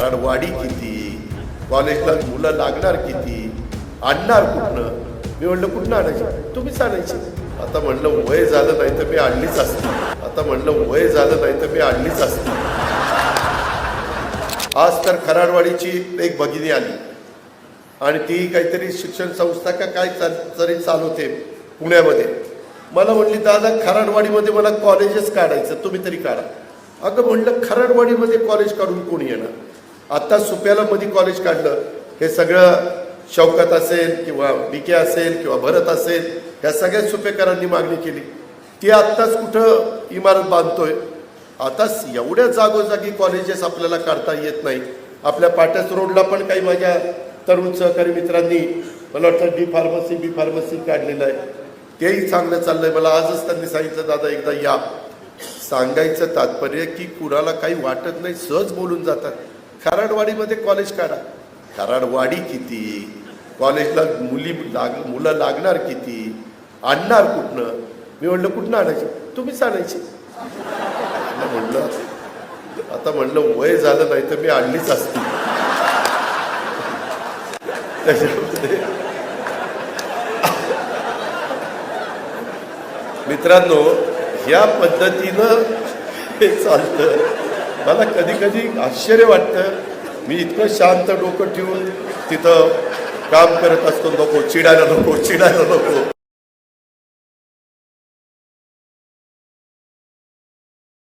कराडवाडी किती? कॉलेजला मुलं लागणार किती? आणणार कुठनं? मी म्हणलं कुठनं आणायची? तुम्हीच आणायची. आता म्हणलं वय झालं नाही तर मी आणलीच असते. आता म्हणलं वय झालं नाही तर मी आणलीच असते. आज तर खराडवाडीची एक भगिनी आली. आणि ती काहीतरी शिक्षण संस्था का काय तरी चालवते पुण्यामध्ये. मला म्हणली दादा खराडवाडीमध्ये मला कॉलेजच काढायचं तुम्ही तरी काढा. अगं म्हणलं खराडवाडीमध्ये कॉलेज काढून कोणी येणार? आत्ता सुप्याला मध्ये कॉलेज काढलं. हे सगळं शौकत असेल किंवा बिके असेल किंवा भरत असेल ह्या सगळ्या सुपेकरांनी मागणी केली. ती आत्ताच कुठं इमारत बांधतोय? आता एवढ्या जागोजागी कॉलेजेस आपल्याला काढता येत नाही. आपल्या पाट्यास रोडला पण काही माझ्या तरुण सहकारी मित्रांनी मला वाटतं डी फार्मसी बी फार्मसी काढलेलं आहे. तेही चांगलं चाललंय. मला आजच त्यांनी सांगितलं दादा एकदा या. सांगायचं तात्पर्य की कुणाला काही वाटत नाही सहज बोलून जातात. खराडवाडीमध्ये कॉलेज काढा. खराडवाडी किती? कॉलेजला मुली लाग मुलं लागणार किती? आणणार कुठनं? मी म्हणलं कुठनं आणायची? तुम्हीच आणायची. म्हणलं आता म्हणलं वय झालं नाही तर मी आणलीच असती. त्याच्यामध्ये मित्रांनो ह्या पद्धतीनं हे चालतं. मला कधी कधी आश्चर्य वाटतं. मी इतकं शांत डोकं ठेवून तिथं काम करत असतो. नको चिडायला नको चिडायला नको.